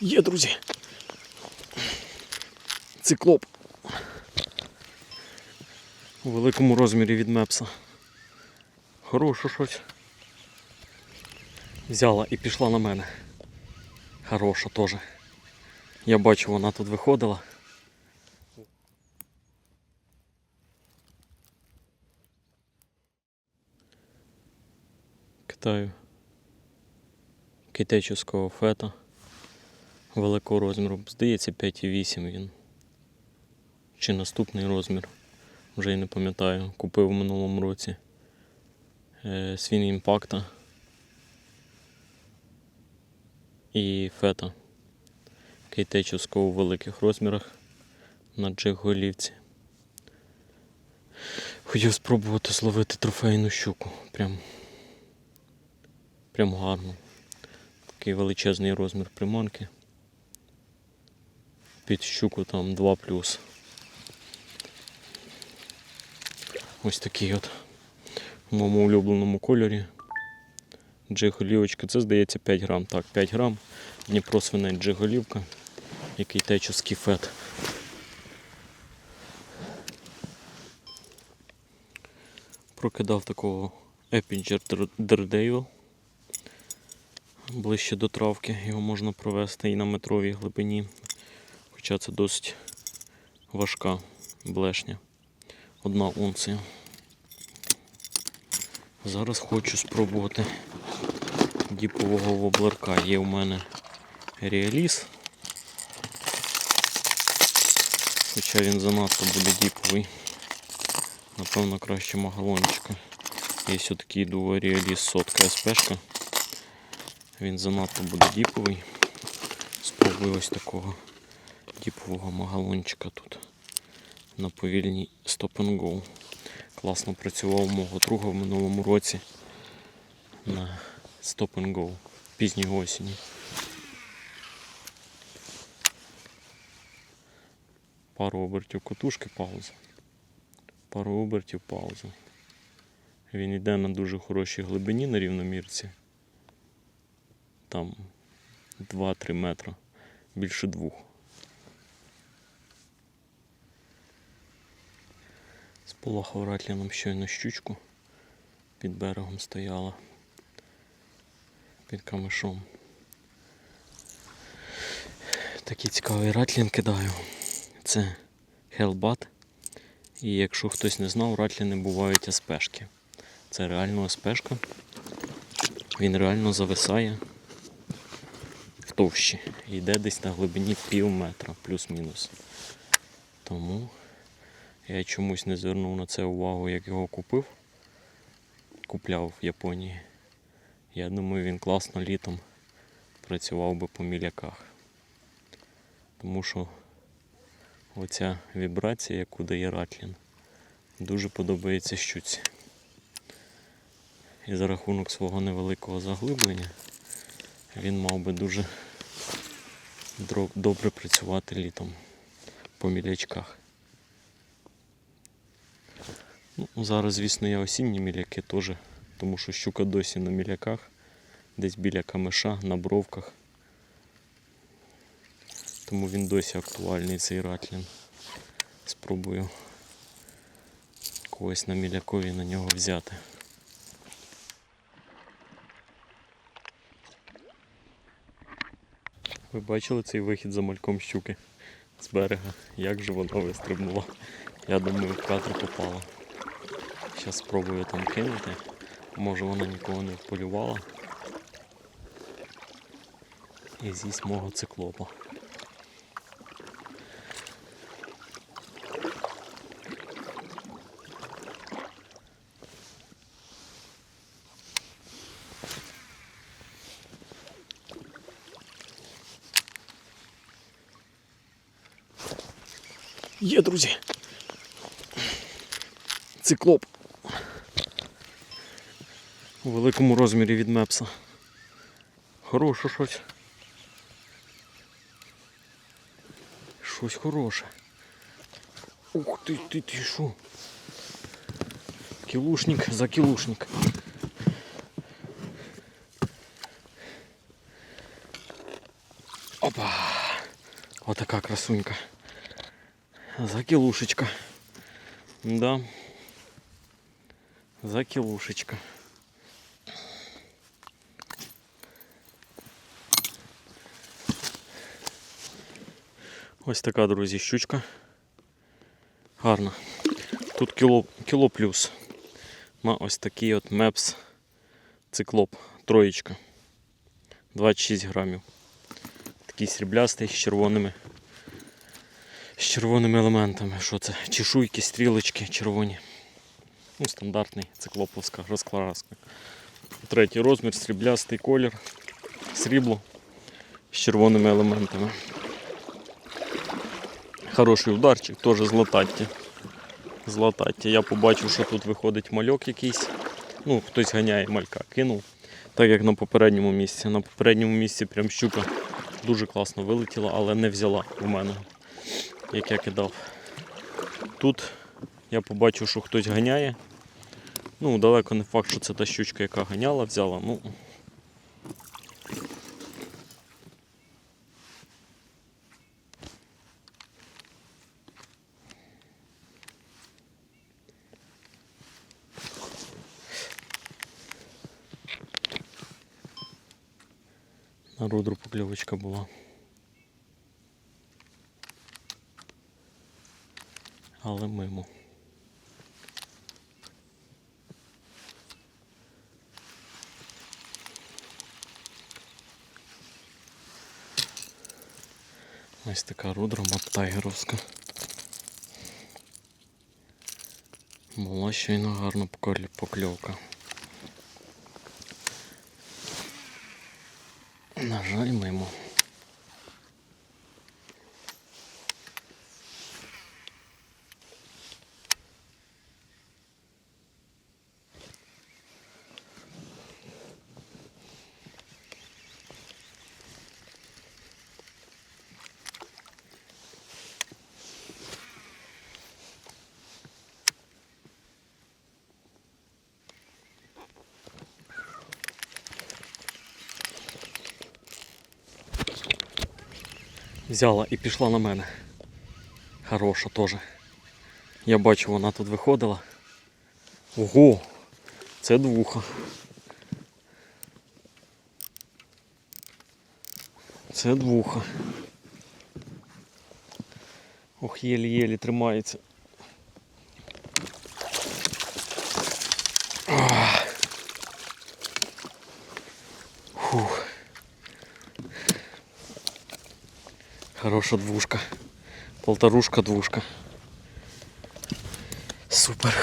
Є, друзі. Циклоп. У великому розмірі від мепса. Хороше щось. Взяла і пішла на мене. Хороша теж. Я бачу, вона тут виходила. Китаю китайського фета великого розміру. Здається, 5,8 він. Чи наступний розмір. Вже й не пам'ятаю. Купив в минулому році е, свін імпакта і фета кейтечівського у великих розмірах на джиг-голівці. Хотів спробувати зловити трофейну щуку. Прям, прям гарно. Такий величезний розмір приманки. Під щуку там 2 плюс. Ось такий от в моєму улюбленому кольорі. Джиголівочка, це здається 5 грам. Так, 5 грам. Дніпро свинець джиголівка, який течовський фет. Прокидав такого Eppinger Daredevil. Ближче до травки його можна провести і на метровій глибині. Хоча це досить важка блешня. Одна унція. Зараз хочу спробувати діпового воблерка. Є у мене реаліс. Хоча він занадто буде діповий. Напевно краще магалончика. Є все-таки йду реаліс сотка СПшка. Він занадто буде діповий. Спробую ось такого діпового магалончика тут на повільній Stop and Go. Класно працював мого друга в минулому році на Stop and Go пізньої осені. Пару обертів котушки, пауза. Пару обертів, пауза. Він йде на дуже хорошій глибині на рівномірці. Там 2-3 метри, більше двох. Сполохав ратліном щойно щучку. Під берегом стояла. Під камешом. Такий цікавий ратлін кидаю. Це Hellbat. І якщо хтось не знав, ратліни бувають СПшки. Це реально СПшка. Він реально зависає товщі. Йде десь на глибині пів метра, плюс-мінус. Тому я чомусь не звернув на це увагу, як його купив. Купляв в Японії. Я думаю, він класно літом працював би по міляках. Тому що оця вібрація, яку дає Ратлін, дуже подобається щуці. І за рахунок свого невеликого заглиблення він мав би дуже добре працювати літом по мілячках. Ну, зараз, звісно, я осінні міляки теж, тому що щука досі на міляках, десь біля камеша, на бровках. Тому він досі актуальний цей ратлін. Спробую когось на мілякові на нього взяти. Ви бачили цей вихід за мальком щуки з берега? Як же воно вистрибнуло? Я думаю, в кадр попало. Зараз спробую там кинути. Може вона нікого не вполювала. І з'їсть мого циклопа. Є, друзі. Циклоп. У великому розмірі від мепса. Хороше щось. Щось хороше. Ух ти, ти, ти що? Кілушник за кілушник. Опа! Отака красунька. За кілушечка. Да. За кілушечка. Ось така, друзі, щучка. Гарна. Тут кіло, кіло плюс. На ось такий от мепс циклоп. Троєчка. 26 грамів. Такий сріблястий з червоними. З червоними елементами. Що це? Чешуйки, стрілочки червоні. Ну, стандартний циклоповська розкласка. Третій розмір, сріблястий колір, срібло з червоними елементами. Хороший ударчик, теж злататті. Злататті. Я побачив, що тут виходить мальок якийсь. Ну, хтось ганяє малька, кинув. Так як на попередньому місці. На попередньому місці прям щука дуже класно вилетіла, але не взяла у мене, як я кидав. Тут я побачив, що хтось ганяє. Ну, далеко не факт, що це та щучка, яка ганяла, взяла. Ну, на покльовочка була. Але мимо. Ось така рудра маттайгеровська. Була щойно гарна покльовка. На жаль, мимо. Взяла і пішла на мене. Хороша теж. Я бачу, вона тут виходила. Ого! Це двуха. Це двуха. Ох, єлі-єлі тримається. Хороша двушка. Полторушка, двушка. Супер.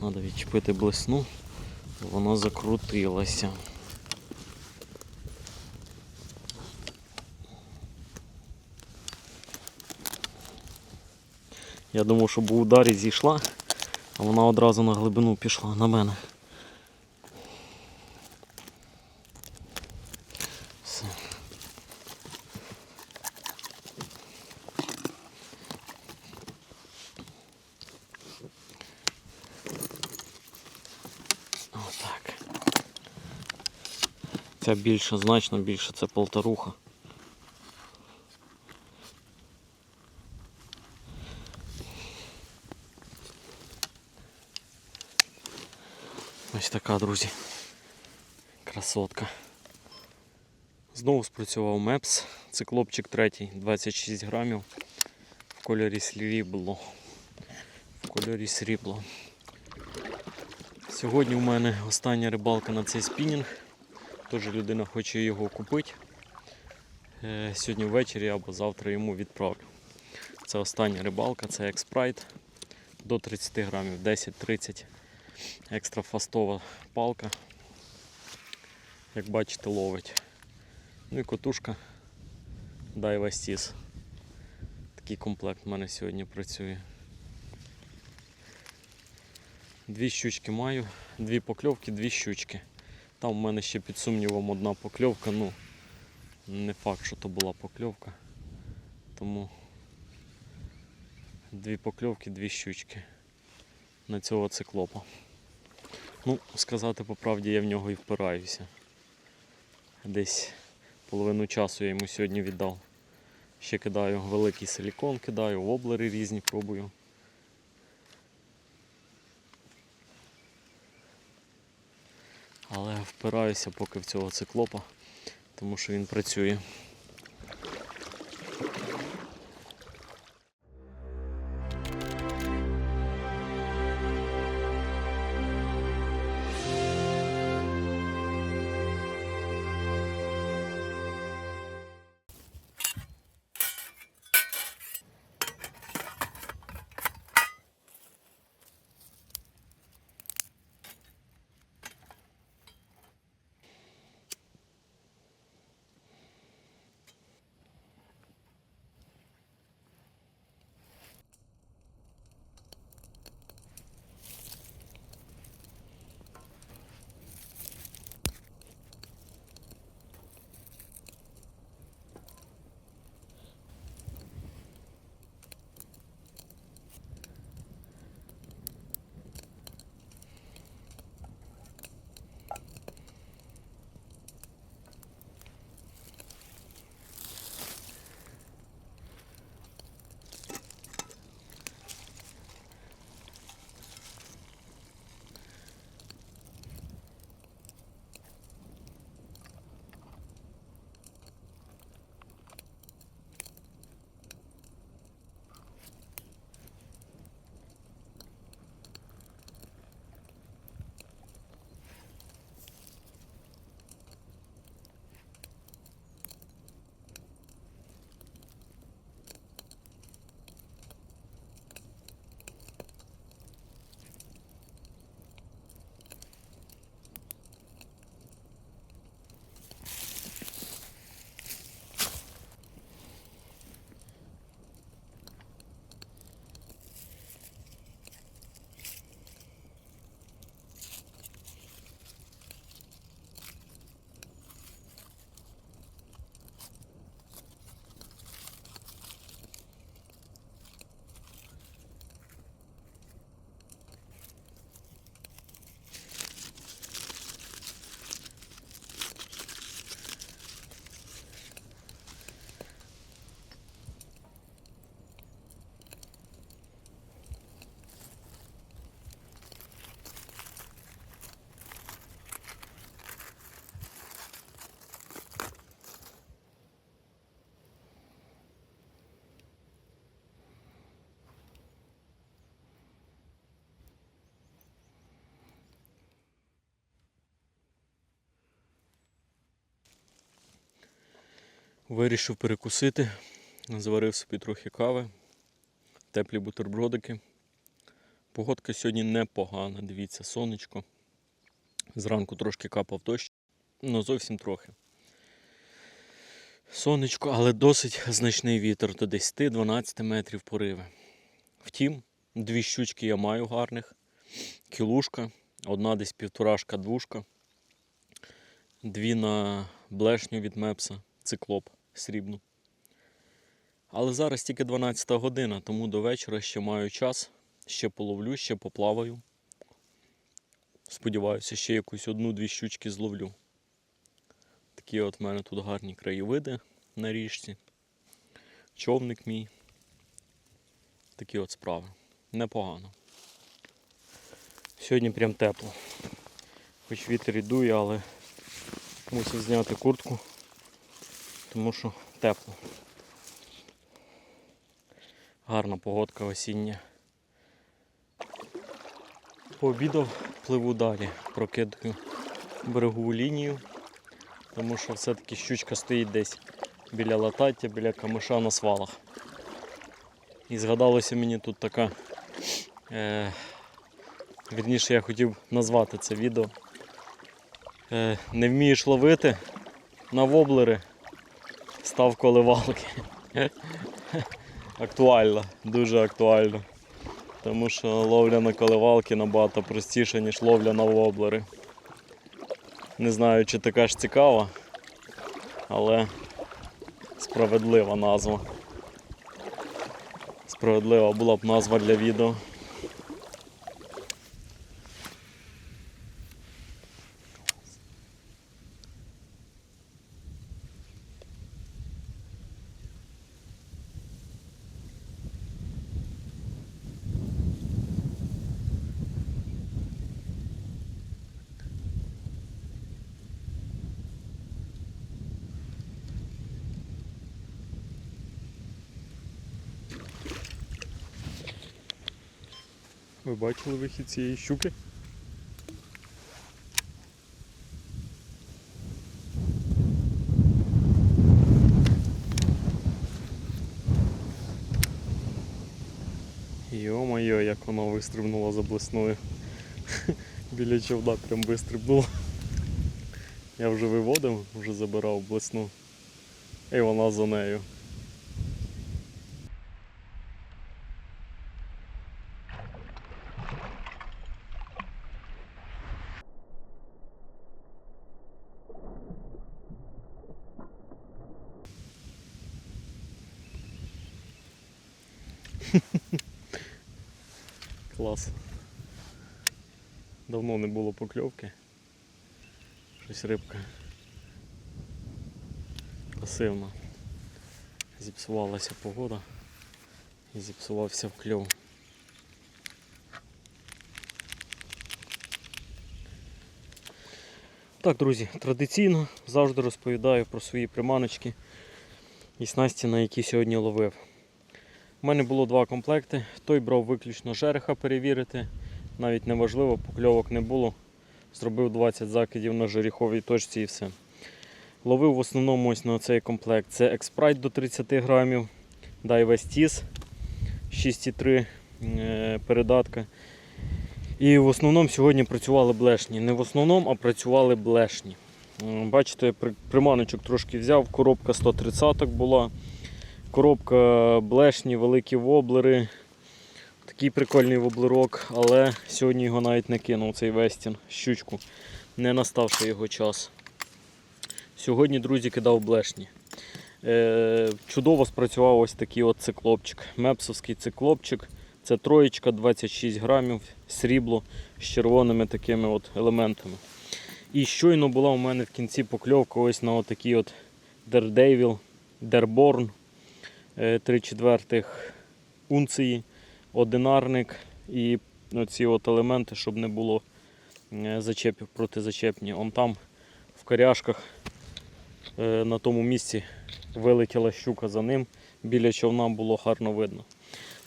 Надо відчепити блесну, вона закрутилася. Я думав, що був удар і зійшла, а вона одразу на глибину пішла на мене. Ця більше, значно більше, це полторуха. Ось така, друзі. Красотка. Знову спрацював мепс. Циклопчик третій, 26 грамів. В кольорі срібло. В кольорі срібло. Сьогодні у мене остання рибалка на цей спінінг. Тож людина хоче його купити. Е, Сьогодні ввечері або завтра йому відправлю. Це остання рибалка, це експрайт до 30 грамів, 10-30. Екстра фастова палка. Як бачите, ловить. Ну і котушка Daiwa Stis. Такий комплект в мене сьогодні працює. Дві щучки маю, дві покльовки, дві щучки. Там в мене ще під сумнівом одна покльовка, ну не факт, що то була покльовка. Тому дві покльовки, дві щучки. на цього циклопа. Ну, сказати по правді, я в нього і впираюся. Десь половину часу я йому сьогодні віддав. Ще кидаю великий силікон, кидаю, воблери різні пробую. Але впираюся поки в цього циклопа, тому що він працює. Вирішив перекусити, зварив собі трохи кави, теплі бутербродики. Погодка сьогодні непогана, дивіться, сонечко. Зранку трошки капав дощ, ну зовсім трохи. Сонечко, але досить значний вітер до 10-12 метрів пориви. Втім, дві щучки я маю гарних. Кілушка, одна десь півторашка, двушка. Дві на блешню від мепса, циклоп срібну. Але зараз тільки 12 година, тому до вечора ще маю час. Ще половлю, ще поплаваю. Сподіваюся, ще якусь одну-дві щучки зловлю. Такі от в мене тут гарні краєвиди на річці. Човник мій. Такі от справи. Непогано. Сьогодні прям тепло. Хоч вітер і дує, але мусив зняти куртку, тому що тепло. Гарна погодка осіння. Пообідав, пливу далі, прокидаю берегову лінію, тому що все-таки щучка стоїть десь біля латаття, біля камиша на свалах. І згадалося мені тут така. Е, вірніше я хотів назвати це відео. Е, не вмієш ловити на воблери, став коливалки. Актуально, дуже актуально. Тому що ловля на коливалки набагато простіша, ніж ловля на воблери. Не знаю, чи така ж цікава, але справедлива назва. Справедлива була б назва для відео. Бачили вихід цієї щуки? Йо-моє, як воно вистрибнуло за блесною. Біля човна прям вистрибнуло. Я вже виводив, вже забирав блесну. І вона за нею. Клас. Давно не було покльовки. Щось рибка пасивна. Зіпсувалася погода і зіпсувався вкльов. Так, друзі, традиційно завжди розповідаю про свої приманочки і снасті, на які сьогодні ловив. У мене було два комплекти. Той брав виключно жереха перевірити. Навіть неважливо, покльовок не було. Зробив 20 закидів на жереховій точці і все. Ловив в основному ось на цей комплект. Це експрайт до 30 грамів, Дайвестіс 6,3 е, передатка. І в основному сьогодні працювали блешні. Не в основному, а працювали блешні. Бачите, приманочок трошки взяв, коробка 130 була. Коробка блешні, великі воблери. Такий прикольний воблерок, але сьогодні його навіть не кинув цей вестін, щучку. Не настав ще його час. Сьогодні, друзі, кидав блешні. Е, чудово спрацював ось такий от циклопчик. Мепсовський циклопчик. Це троєчка 26 грамів, срібло з червоними такими от елементами. І щойно була у мене в кінці покльовка ось на отакий от Daredevil, Дерборн 3 четвертих унції, одинарник і оці от елементи, щоб не було е, зачепів протизачепні. Он там в коряшках е, на тому місці вилетіла щука за ним. Біля човна було гарно видно.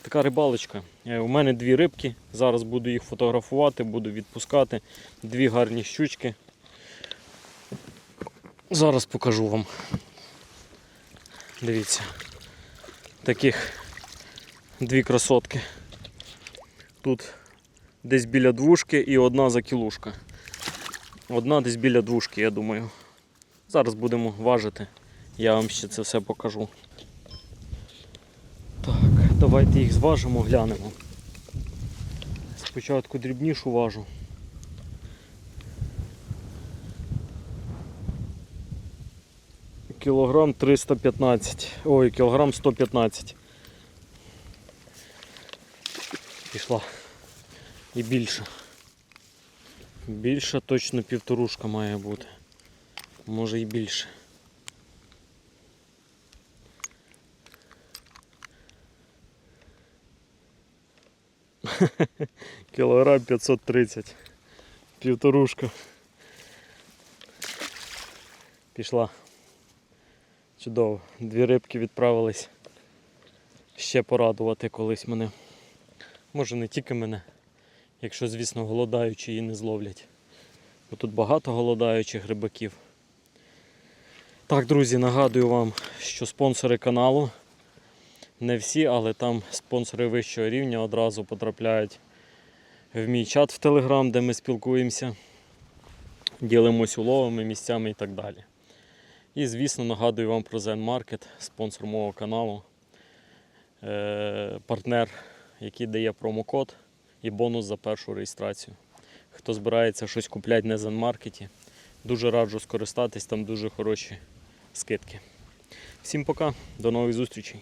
Така рибалочка. Е, У мене дві рибки. Зараз буду їх фотографувати, буду відпускати. Дві гарні щучки. Зараз покажу вам. Дивіться. Таких дві красотки. Тут десь біля двушки і одна закілушка. Одна десь біля двушки, я думаю. Зараз будемо важити. Я вам ще це все покажу. Так, давайте їх зважимо, глянемо. Спочатку дрібнішу важу. Кілограм 315. Ой, кілограм 115. Пішла. І більше. Більше точно півторушка має бути. Може і більше. Кілограм 530. Півторушка. Пішла. Чудово. Дві рибки відправились ще порадувати колись мене. Може не тільки мене, якщо, звісно, голодаючі її не зловлять. Бо тут багато голодаючих рибаків. Так, друзі, нагадую вам, що спонсори каналу, не всі, але там спонсори вищого рівня одразу потрапляють в мій чат в Телеграм, де ми спілкуємося, ділимось уловами, місцями і так далі. І, звісно, нагадую вам про Zen Market, спонсор мого каналу, е, партнер, який дає промокод і бонус за першу реєстрацію. Хто збирається щось купляти на Zen Market, дуже раджу скористатись, там дуже хороші скидки. Всім пока, до нових зустрічей.